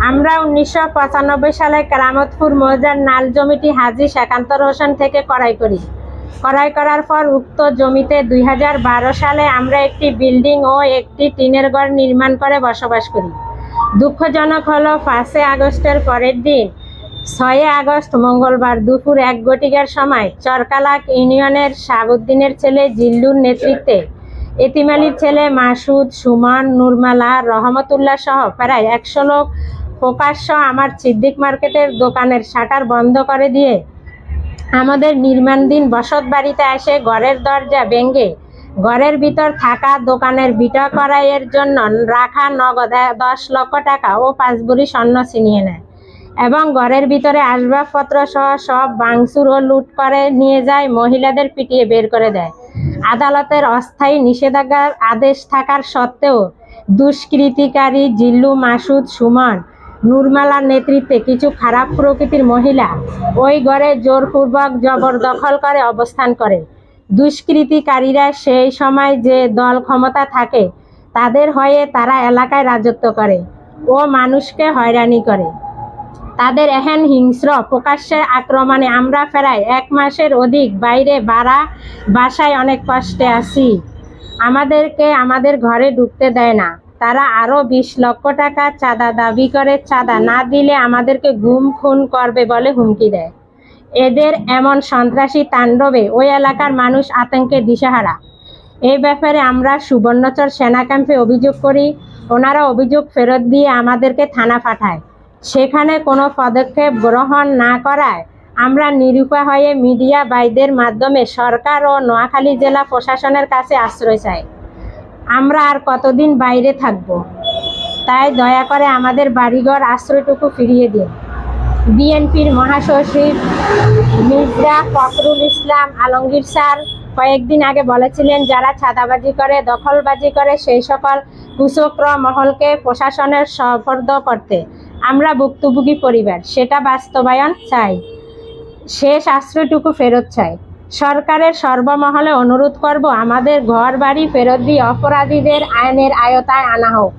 আমরা উনিশশো পঁচানব্বই সালে কেরামতপুর মৌজার নাল জমিটি হাজি শেখান্তর হোসেন থেকে ক্রয় করি। ক্রয় করার পর উক্ত জমিতে দুই হাজার বারো সালে আমরা একটি বিল্ডিং ও একটি টিনের ঘর নির্মাণ করে বসবাস করি। দুঃখজনক হলো পাঁচে আগস্টের পরের দিন ছয় আগস্ট মঙ্গলবার দুপুর এক ঘটিকার সময় চরকালাক ইউনিয়নের শাহাবুদ্দিনের ছেলে জিল্লুর নেতৃত্বে এতিমালির ছেলে মাসুদ, সুমন, নুরমালা, রহমতুল্লাহ সহ প্রায় একশো লোক প্রকাশ্য আমার সিদ্দিক মার্কেটের দোকানের শাটার বন্ধ করে দিয়ে আমাদের নির্মাণধীন বসত বাড়িতে এসে ঘরের দরজা ভেঙে ঘরের ভিতর থাকা দোকানের বিটা করাইয়ের জন্য রাখা নগদ দশ লক্ষ টাকা ও পাঁচ বুড়ি স্বর্ণ ছিনিয়ে নেয় এবং ঘরের ভিতরে আসবাবপত্র সহ সব ভাঙচুর ও লুট করে নিয়ে যায়, মহিলাদের পিটিয়ে বের করে দেয়। আদালতের অস্থায়ী নিষেধাজ্ঞার আদেশ থাকার সত্ত্বেও দুষ্কৃতিকারী জিল্লু মাসুদ সুমন নুরমালার নেতৃত্বে কিছু খারাপ প্রকৃতির মহিলা ওই ঘরে জোরপূর্বক জবরদখল করে অবস্থান করে দুষ্কৃতিকারীরা সেই সময় যে দল ক্ষমতা থাকে, তাদের হয়ে তারা এলাকায় রাজত্ব করে ও মানুষকে হয়রানি করে। তাদের এহেন হিংস্র প্রকাশ্যের আক্রমণে আমরা প্রায় এক মাসের অধিক বাইরে বাড়া বাসায় অনেক কষ্টে আছি। আমাদেরকে আমাদের ঘরে ঢুকতে দেয় না। তারা আরও বিশ লক্ষ টাকা চাঁদা দাবি করে। চাঁদা না দিলে আমাদেরকে গুম খুন করবে বলে হুমকি দেয়। এদের এমন সন্ত্রাসী তাণ্ডবে ওই এলাকার মানুষ আতঙ্কে দিশাহারা। এই ব্যাপারে আমরা সুবর্ণচর সেনা ক্যাম্পে অভিযোগ করি, ওনারা অভিযোগ ফেরত দিয়ে আমাদেরকে থানা পাঠায়। সেখানে কোনো পদক্ষেপ গ্রহণ না করায় আমরা নিরুপায় হয়ে মিডিয়া বাইদের মাধ্যমে সরকার ও নোয়াখালী জেলা প্রশাসনের কাছে আশ্রয় চাই। আমরা আর কতদিন বাইরে থাকব? তাই দয়া করে আমাদের বাড়িঘর আশ্রয়টুকু ফিরিয়ে দিন। বিএনপির মহাসচিব মির্জা ফখরুল ইসলাম আলমগীর স্যার কয়েকদিন আগে বলেছিলেন, যারা ছাদাবাজি করে, দখলবাজি করে, সেই সকল কুচক্র মহলকে প্রশাসনের সফর্দ করতে। আমরা ভুক্তভোগী পরিবার, সেটা বাস্তবায়ন চাই। শেষ আশ্রয়টুকু ফেরত চাই। সরকারের সর্বমহলে অনুরোধ করব আমাদের ঘর বাড়ি ফেরত দিয়ে অপরাধীদের আইনের আয়তায় আনা হোক।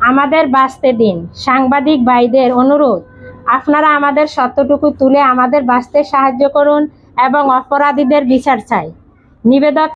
আমাদের বাঁচতে দিন। সাংবাদিক ভাইদের অনুরোধ, আপনারা আমাদের সত্যটুকু তুলে আমাদের বাঁচতে সাহায্য করুন এবং অপরাধীদের বিচার চাই। নিবেদক